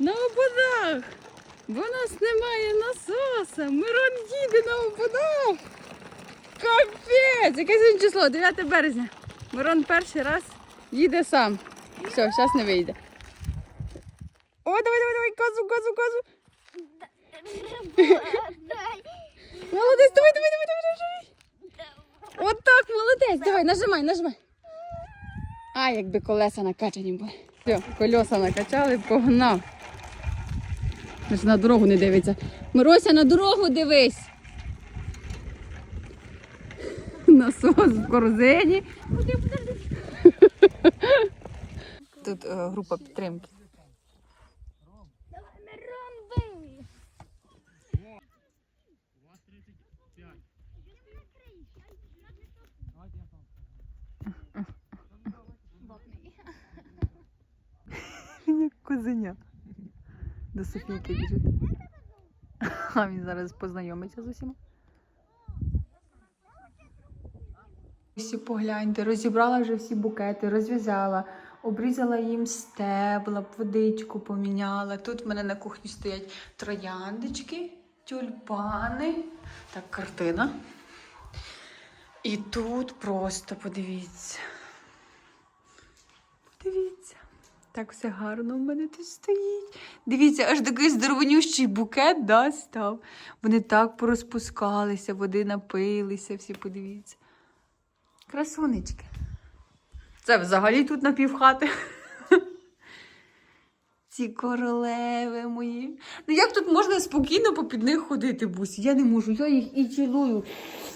На ободах. Бо у нас немає насоса. Мирон їде на ободах. Капець! Яке сьогодні число? 9 березня. Мирон перший раз їде сам. Все, зараз не вийде. О, давай, давай, давай, козу, козу, козу. Молодець, давай, давай, давай, давай, давай. От так, молодець. Давай, нажимай, нажимай. А, якби колеса накачані були. Все, колеса накачали, погнав. Аж на дорогу не дивиться. Мирося, на дорогу дивись. Насос в корзині. Тут е, група підтримки. Козеня. До Софійки біжить. А він зараз познайомиться з усіма. Всі погляньте, розібрала вже всі букети, розв'язала, обрізала їм стебла, водичку поміняла. Тут в мене на кухні стоять трояндочки, тюльпани. Так, картина. І тут просто подивіться. Подивіться. Так все гарно в мене тут стоїть. Дивіться, аж такий здоровенющий букет да, став. Вони так порозпускалися, води напилися, всі подивіться. Красунечки. Це взагалі тут на півхати. Ці королеви мої. Ну як тут можна спокійно попід них ходити, бусі? Я не можу. Я їх і цілую,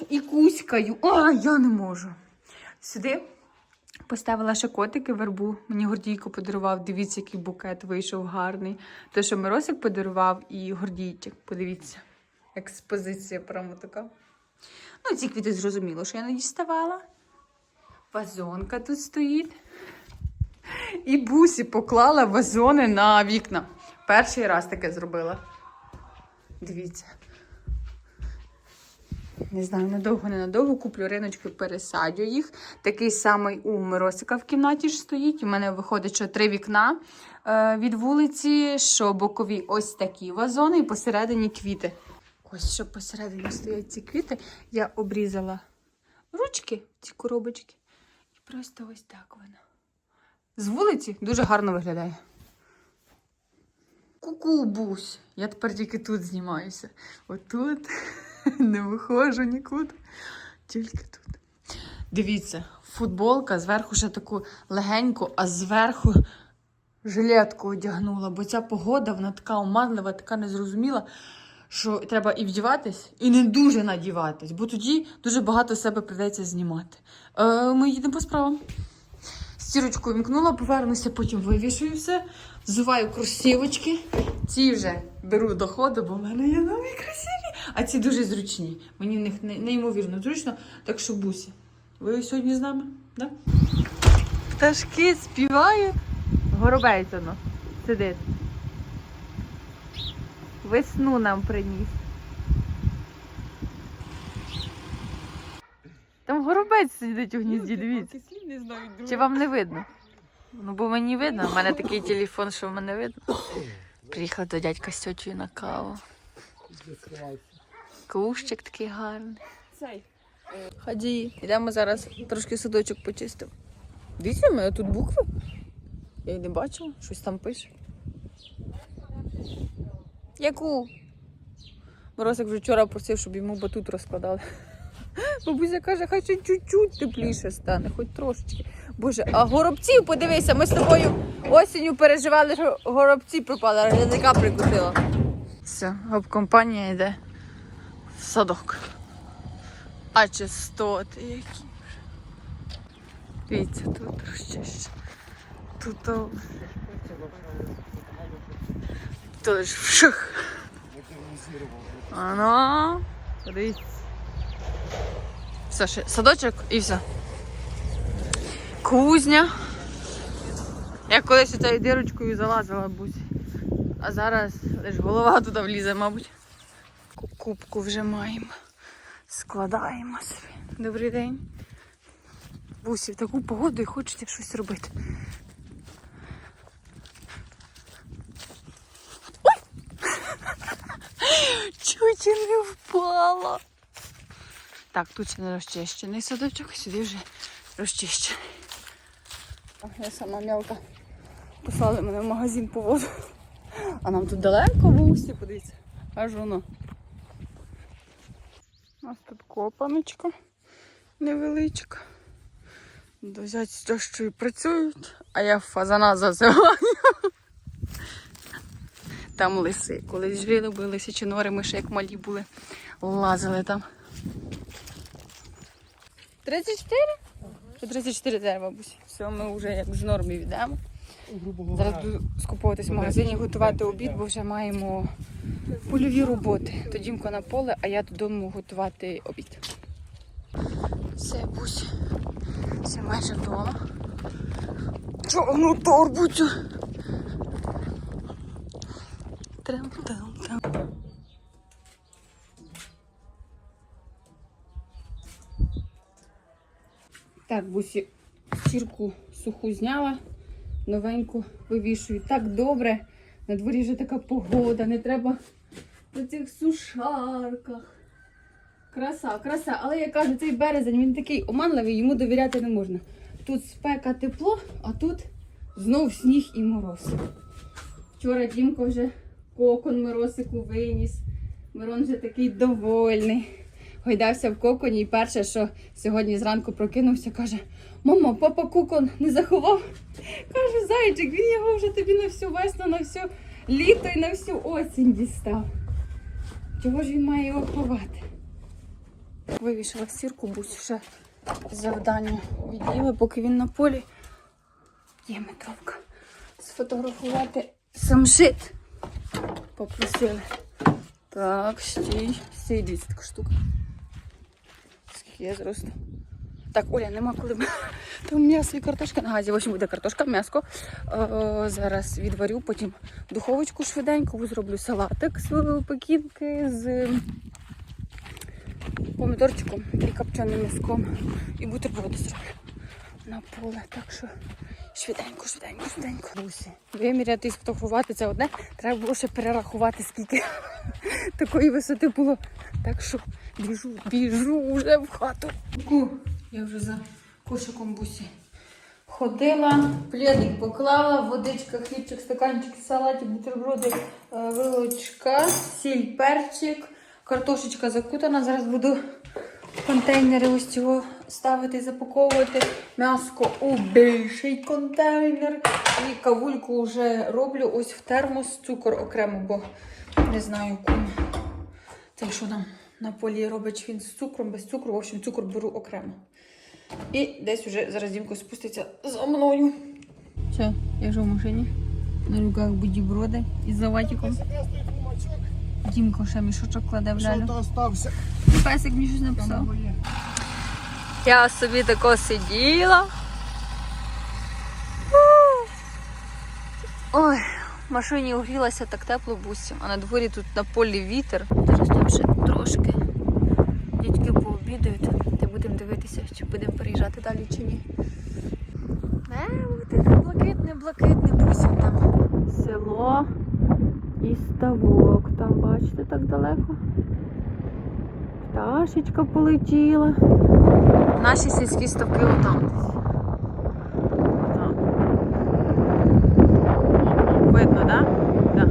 і кузькаю. А, я не можу. Сюди Поставила ще котики вербу. Мені Гордійко подарував. Дивіться, який букет вийшов гарний. Те, що Миросик подарував, і Гордійчик. Подивіться, експозиція прямо така. Ну, ці квіти зрозуміло, що я не діставала. Вазонка тут стоїть. І бусі поклала вазони на вікна. Перший раз таке зробила. Дивіться. Не знаю, надовго, не надовго куплю риночки, пересадю їх. Такий самий у Миросика в кімнаті ж стоїть. У мене виходить, що три вікна е, від вулиці, що бокові ось такі вазони, і посередині квіти. Ось що посередині стоять ці квіти. Я обрізала ручки, ці коробочки. І просто ось так воно. З вулиці дуже гарно виглядає. Ку-ку, бусь. Я тепер тільки тут знімаюся. Отут не виходжу нікуди. Тільки тут. Дивіться, футболка зверху ще таку легеньку, а зверху жилетку одягнула, бо ця погода вона така оманлива, така незрозуміла, що треба і вдіватись, і не дуже надіватись, бо тоді дуже багато себе прийдеться знімати. Е, ми їдемо по справам. Стірочку вімкнула, повернуся, потім вивішую все, взуваю кросівочки. Ці вже беру до ходу, бо в мене є нові красиві, а ці дуже зручні. Мені в них неймовірно зручно. Так що бусі, ви сьогодні з нами? Да? Пташки співають. Горобець воно сидить. Весну нам приніс. Там горобець сидить у гнізді, дивіться. Чи вам не видно? Ну, бо мені видно. У мене такий телефон, що в мене видно. Приїхала до дядька з тьотю на каву. Кущик такий гарний. Ході, йдемо зараз трошки садочок почистимо. Дивіться, в мене тут букви. Я їх не бачила, щось там пише. Яку? Морозик вже вчора просив, щоб йому батут розкладали. Бабуся каже, хай ще чуть-чуть тепліше стане, хоч трошечки. Боже, а горобців подивися, ми з тобою осінню переживали, що горобці пропали, а язика прикусила. Все, компанія йде садок. А частоти які вже. Дивіться, тут розчище. Тут о... Тож вших. Ано, подивіться. Все, садочок і все. Кузня. Я колись цією дирочкою залазила, будь. А зараз лише голова туди влізе, мабуть. Ку- Кубку вже маємо. Складаємо собі. Добрий день. Бусі, в таку погоду і хочеться щось робити. чуть не впала. Так, тут ще не розчищений садочок, сюди вже розчищений. Я сама м'ялка. Послали мене в магазин по воду. А нам тут далеко в усі, подивіться. Аж воно. У нас тут копаночка невеличка. Дозять з тещою працюють, а я фазана зазиваю. Там лиси. Колись жили, були лисячі нори, ми ще як малі були, лазили там. 34? Чи 34 дерева, бабусь. Все, ми вже як з норми йдемо. Зараз буду скуповуватись в магазині, готувати обід, бо вже маємо польові роботи. То Дімко на поле, а я додому готувати обід. Все, бусь. Все майже вдома. Чорну торбу цю. Трам-там-там. Так, бусі, сірку суху зняла, новеньку вивішую. Так добре. На дворі вже така погода, не треба на цих сушарках. Краса, краса. Але я кажу, цей березень він такий оманливий, йому довіряти не можна. Тут спека тепло, а тут знов сніг і мороз. Вчора Дімко вже кокон Миросику виніс. Мирон вже такий довольний. Гойдався в коконі і перше, що сьогодні зранку прокинувся, каже: Мама, папа кокон не заховав. Каже, зайчик, він його вже тобі на всю весну, на всю літо і на всю осінь дістав. Чого ж він має його ховати? Вивішила сірку, бусь ще завдання відділи, поки він на полі. Є метровка. Сфотографувати самшит. Попросили. Так, стій. Стій, дивіться така штука. Я зросту. Так, Оля, нема коли. Там м'ясо і картошка на газі. В общем, буде картошка, м'яско. Е, зараз відварю, потім духовочку швиденько, зроблю салатик з пекінки, з помідорчиком і копченим м'яском. І бутерброди зроблю на поле. Так що швиденько, швиденько, швиденько. Бусі. Виміряти і сфотографувати це одне. Треба було ще перерахувати, скільки такої висоти було. Так що біжу, біжу вже в хату. Я вже за кошиком бусі. Ходила, пледик поклала, водичка, хлібчик, стаканчик, салатик, бутерброди, е, вилочка, сіль, перчик, картошечка закутана. Зараз буду контейнери ось цього ставити, запаковувати. М'яско у більший контейнер. І кавульку вже роблю ось в термос, цукор окремо, бо не знаю кому. Це що там на полі робить він з цукром, без цукру. В общем, цукор беру окремо. І десь вже зараз Дімко спуститься за мною. Все, я вже в машині. На руках бутерброди із заватиком. Дімко ще мішочок кладе в лялю. Песик мені щось написав. Я собі тако сиділа. Ой, в машині огрілася так тепло бусі, а на дворі тут на полі вітер. Зараз там ще трошки. Дітки пообідають, та будемо дивитися, чи будемо переїжджати далі чи ні. Небо блакитне, блакитне бусі там. Село і ставок. Там, бачите, так далеко. Пташечка полетіла. Наші сільські ставки отам десь. Видно, так? Да? Да.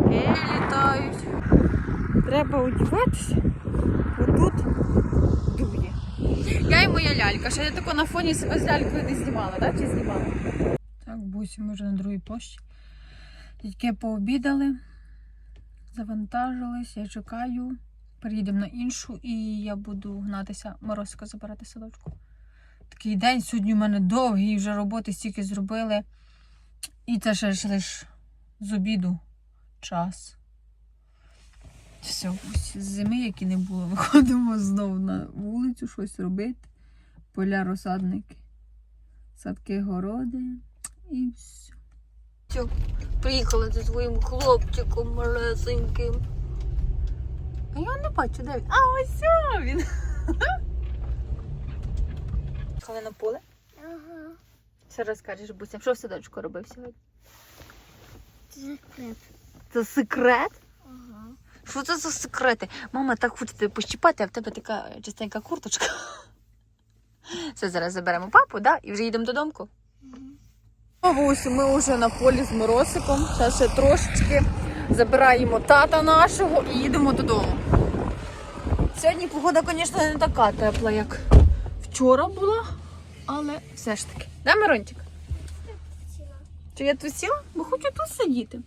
Пташки літають. Треба одягатися. Отут дує. Я і моя лялька. Ще я тако на фоні себе з лялькою не знімала, так? Чи знімала? Так, бусі, ми вже на другій площі. Дітки пообідали, завантажились, я чекаю. Переїдемо на іншу і я буду гнатися Морозика забирати садочку. Такий день сьогодні у мене довгий, вже роботи стільки зробили. І це ще ж лиш з обіду час. Все, ось з зими, які не було, виходимо знову на вулицю щось робити. Поля розсадники, садки, городи і все. Приїхали за своїм хлопчиком малесеньким. Я не бачу, де він. А ось о він. Їхали на поле. Ага. Що розкажеш, Буся? Що в садочку робив сьогодні? Секрет. Це секрет? Ага. Що це за секрети? Мама так хоче тебе пощіпати, а в тебе така чистенька курточка. Все, зараз заберемо папу, да? І вже їдемо додому. Бабусь, ми вже на полі з Моросиком. Зараз ще трошечки забираємо тата нашого і їдемо додому. Сьогодні погода, звісно, не така тепла, як вчора була, але все ж таки. Да, Мирончик? Чи я тут сіла? Бо хочу тут сидіти.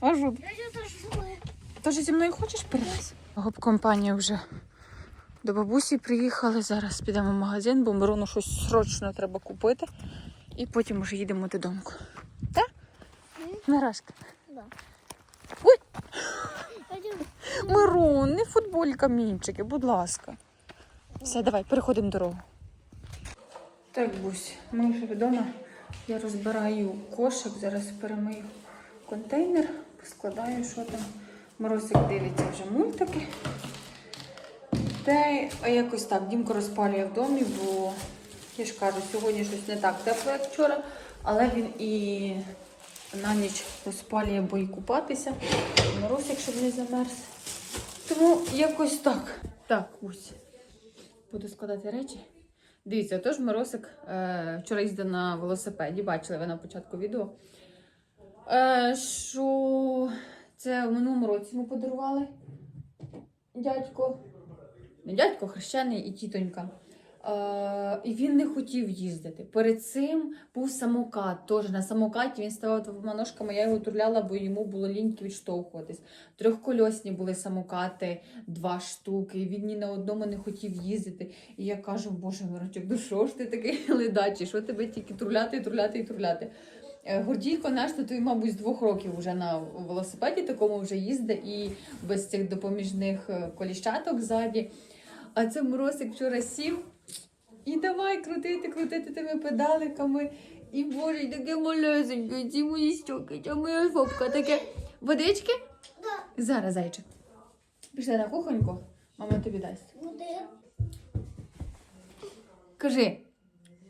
А жут. Тож зі мною хочеш перейти? Гоп-компанія вже до бабусі приїхали. Зараз підемо в магазин, бо Мирону щось срочно треба купити. І потім вже їдемо додому. Так? Мирашка. Да. Ой, Мирон, не футболь камінчики, будь ласка. Все, давай, переходимо дорогу. Так, Бусь, ми вже вдома. Я розбираю кошик, зараз перемию контейнер, складаю, що там. Морозик дивиться вже мультики. Та якось так, Дімко розпалює в домі, бо я ж кажу, сьогодні щось не так тепло, як вчора, але він і на ніч розпалює, бо і купатися. Морозик, щоб не замерз. Тому якось так. Так, ось. Буду складати речі. Дивіться, отож Моросик е, вчора їздив на велосипеді, бачили ви на початку відео. Е, що це в минулому році йому подарували дядько. Не дядько, хрещений і тітонька. Е, і він не хотів їздити. Перед цим був самокат. Теж на самокаті він ставав двома ножками, я його турляла, бо йому було ліньки відштовхуватись. Трьохкольосні були самокати, два штуки. Він ні на одному не хотів їздити. І я кажу, боже, Мирочок, ну що ж ти такий ледачий? Що тебе тільки турляти, турляти і турляти? Е, Гордійко наш, то той, мабуть, з двох років вже на велосипеді такому вже їздить і без цих допоміжних е, коліщаток ззаді. А це Моросик вчора сів і давай крутити, крутити тими педаликами. І боже, таке малесеньке, ці мої щоки, а моя фопка таке. Водички? Да. Зараз, зайчик. Пішли на кухоньку, мама тобі дасть. Буде. Кажи,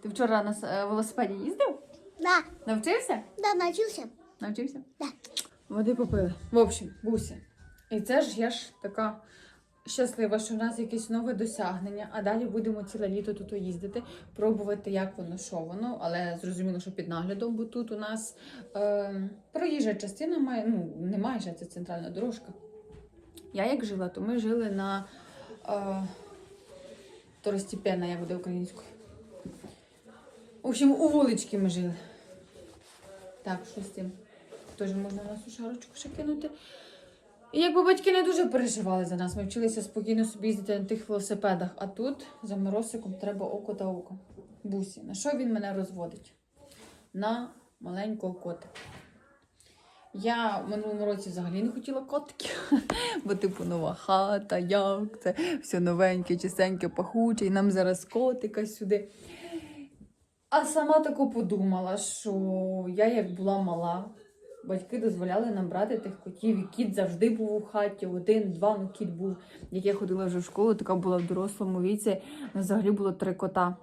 ти вчора на с- е, велосипеді їздив? Да. Навчився? Да, навчився. Навчився? Да. Води попили. В общем, Буся. І це ж я ж така щаслива, що в нас якесь нове досягнення, а далі будемо ціле літо тут їздити, пробувати, як воно, що воно, але зрозуміло, що під наглядом, бо тут у нас е, проїжджа частина має, ну, не майже це центральна дорожка. Я як жила, то ми жили на е, второстепенна, як буде українською. В общем, у вулички ми жили. Так, що з цим? Теж можна на нашу шарочку ще кинути. І якби батьки не дуже переживали за нас, ми вчилися спокійно собі їздити на тих велосипедах, а тут за морозиком треба око та око. Бусі, на що він мене розводить? На маленького котика. Я в минулому році взагалі не хотіла котиків, бо типу нова хата, як це все новеньке, чистеньке, пахуче, і нам зараз котика сюди. А сама тако подумала, що я як була мала, батьки дозволяли нам брати тих котів, і кіт завжди був у хаті, один, два, ну кіт був. Як я ходила вже в школу, така була в дорослому віці, ну, взагалі було три кота.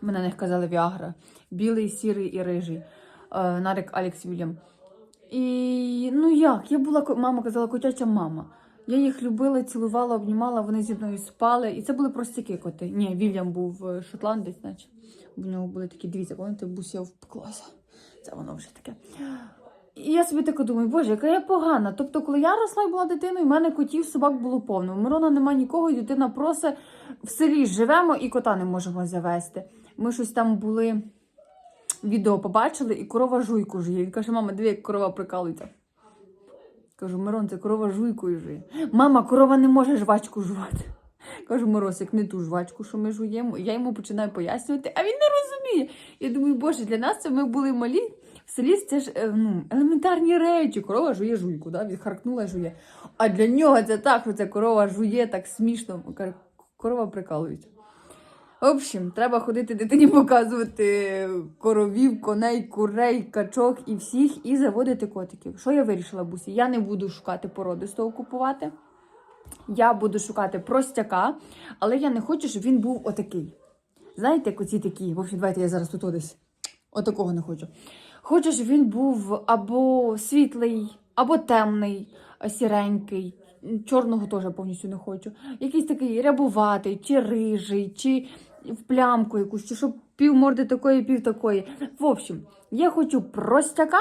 Ми на них казали Віагра. Білий, сірий і рижий. Е, Нарик Алекс Вільям. І ну як? Я була мама казала, котяча мама. Я їх любила, цілувала, обнімала, вони зі мною спали. І це були простяки коти. Ні, Вільям був е, шотландець, наче. В нього були такі дивіться, пам'ятаєте, буся впеклася. Це воно вже таке. І я собі тако думаю, боже, яка я погана. Тобто, коли я росла і була дитиною, в мене котів, собак було повно. У Мирона немає нікого, і дитина просить в селі живемо і кота не можемо завести. Ми щось там були, відео побачили, і корова жуйку жує. Він каже, мама, диви, як корова прикалується. Кажу, Мирон, це корова жуйкою жує. Мама, корова не може жвачку жувати. Кажу, Моросик, не ту жвачку, що ми жуємо. Я йому починаю пояснювати, а він не розуміє. Я думаю, боже, для нас це ми були малі. В селі це ж е, ну, елементарні речі. Корова жує жуйку, да? відхаркнула жує. А для нього це так, що це корова жує так смішно. Корова прикалується. В общем, треба ходити дитині показувати коровів, коней, курей, качок і всіх, і заводити котиків. Що я вирішила, Бусі? Я не буду шукати породистого купувати. Я буду шукати простяка, але я не хочу, щоб він був отакий. Знаєте, як оці такі. В общем, давайте я зараз тут десь. Отакого не хочу. Щоб він був або світлий, або темний, сіренький. Чорного теж повністю не хочу. Якийсь такий рябуватий, чи рижий, чи в плямку якусь, чи щоб пів морди такої, пів такої. В общем, я хочу простяка.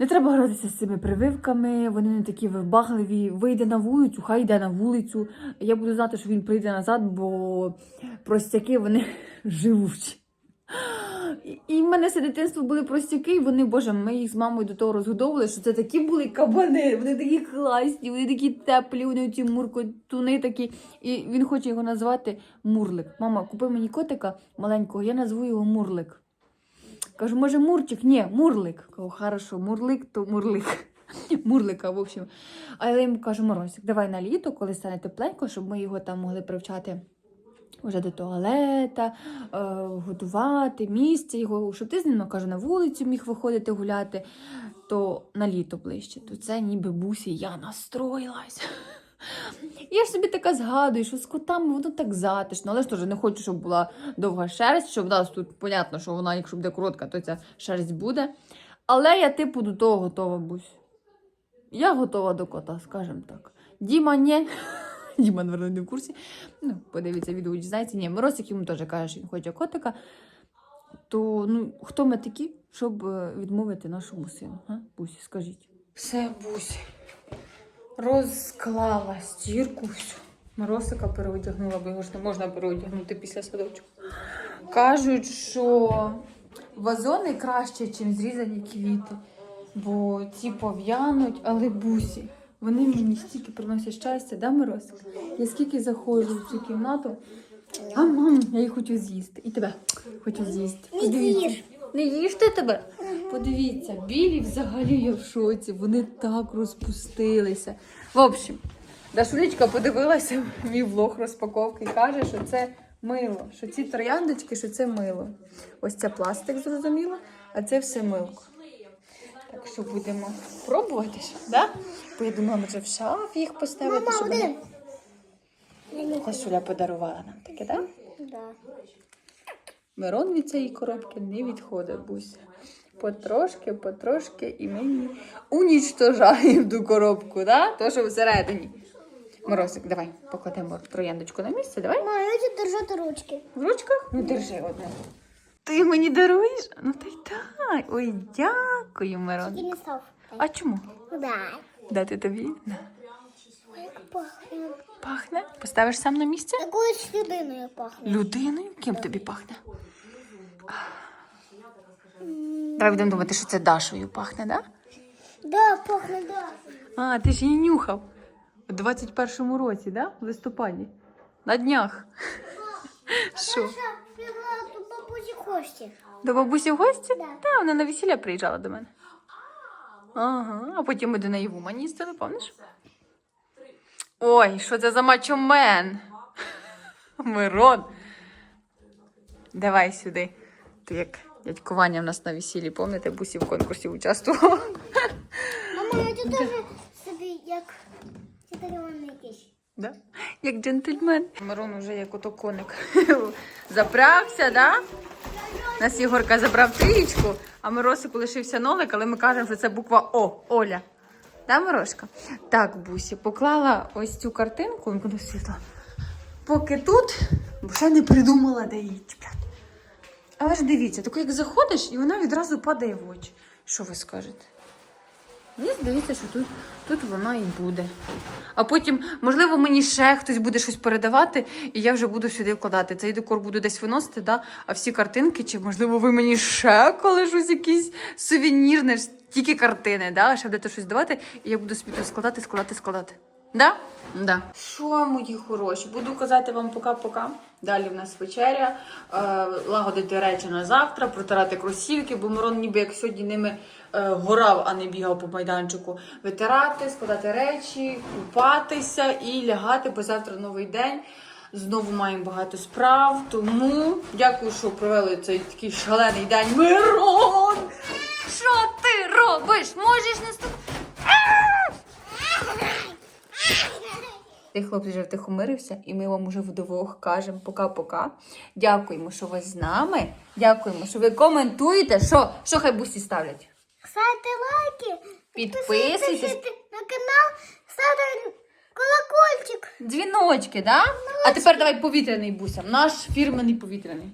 Не треба гратися з цими прививками, вони не такі вибагливі. Вийде на вулицю, хай йде на вулицю. Я буду знати, що він прийде назад, бо простяки вони живуть. І- в мене все дитинство були простяки, і вони, боже, ми їх з мамою до того розгодовували, що це такі були кабани, вони такі класні, вони такі теплі, вони ці муркотуни такі. І він хоче його назвати Мурлик. Мама, купи мені котика маленького, я назву його Мурлик. Кажу, може, Мурчик? Ні, Мурлик. Кажу, хорошо, Мурлик, то Мурлик. Мурлика, в общем. А я йому кажу, Морозик, давай на літо, коли стане тепленько, щоб ми його там могли привчати вже до туалета, е, готувати місце його, щоб ти з ним кажу, на вулицю міг виходити гуляти, то на літо ближче. То це ніби бусі, я настроїлась. Я ж собі така згадую, що з котами воно так затишно, але ж теж не хочу, щоб була довга шерсть, щоб в нас тут, понятно, що вона, якщо буде коротка, то ця шерсть буде. Але я, типу, до того готова, бусь. Я готова до кота, скажімо так. Діма, ні. Діма, наверное, не в курсі. Ну, подивіться відео, дізнається. Ні, Миросик йому теж каже, що він хоче котика. То ну, хто ми такі, щоб е, відмовити нашому сину? А? Бусі, скажіть. Все, Бусі. Розклала стірку всю. Моросика переодягнула, бо його ж не можна переодягнути після садочку. Кажуть, що вазони краще, ніж зрізані квіти, бо ці пов'януть, але бусі. Вони мені стільки приносять щастя, да, Миросик? Я скільки заходжу в цю кімнату, а мам, я їх хочу з'їсти. І тебе хочу з'їсти. Не Подивіться. Не їж ти тебе? Подивіться, білі взагалі я в шоці, вони так розпустилися. В общем, Дашулечка подивилася мій влог розпаковки і каже, що це мило, що ці трояндочки, що це мило. Ось це пластик, зрозуміло, а це все милко. Так що будемо пробувати, да? Бо я думала, може в шаф їх поставити, Мама, щоб вони... один. Я подарувала нам таке, так? Да? Да. Мирон від цієї коробки не відходить, бусь. Потрошки, потрошки, і ми її унічтожаємо ту коробку, да? То, що всередині. Морозик, давай покладемо трояндочку на місце, давай. Мама, я хочу держати ручки. В ручках? Ну, держи одне. Ти мені даруєш? Ну та й дай. Ой, дякую, Мирон. Не. А чому? Да. Дати тобі? На. Пахне. Пахне? Поставиш сам на місце? Якоюсь людиною пахне. Людиною? Ким тобі пахне? Давай будемо думати, що це Дашою пахне, так? Да? Да, пахне, да. А, ти ж її нюхав. У 21-му році, да? В листопаді. На днях. Що? Пила до бабусі в гості? Да. Так, вона на весілля приїжджала до мене. Ага, а потім ми до неї в Умані їздили, пам'ятаєш? Ой, що це за мачомен? Мирон. Давай сюди. Ти як дядько Ваня в нас на весіллі, пам'ятаєте, бусі в конкурсі участвував. Мама, я тут теж собі як якийсь. Да? Як джентльмен. Мирон вже як ото коник запрягся, да? Нас Ігорка забрав трієчку, а Миросику лишився нолик, але ми кажемо, що це буква О, Оля. Да, Мирошка? Так, Бусі, поклала ось цю картинку, вимкну світло. Поки тут, бо ще не придумала, де її чіпляти. Але ж дивіться, так як заходиш, і вона відразу падає в очі. Що ви скажете? Мені здається, що тут, тут воно і буде. А потім, можливо, мені ще хтось буде щось передавати, і я вже буду сюди вкладати. Цей декор буду десь виносити, да? а всі картинки, чи можливо ви мені ще коли щось якийсь сувенірне, тільки картини, да? ще будете щось давати, і я буду собі складати, складати, складати. Да? Да. Що, мої хороші? Буду казати вам пока-пока. Далі в нас вечеря, е, лагодити речі на завтра, протирати кросівки, бо Мирон ніби як сьогодні ними е, горав, а не бігав по майданчику. Витирати, складати речі, купатися і лягати, бо завтра новий день. Знову маємо багато справ. Тому дякую, що провели цей такий шалений день. Мирон! Що ти робиш? Можеш не Ти хлопець вже втихомирився, і ми вам уже вдвох кажемо пока-пока. Дякуємо, що ви з нами. Дякуємо, що ви коментуєте. Що, що хай бусі ставлять? Ставте лайки Підписуйтесь. на канал, ставте колокольчик. Дзвіночки, да? А тепер давай повітряний бусям. Наш фірменний повітряний.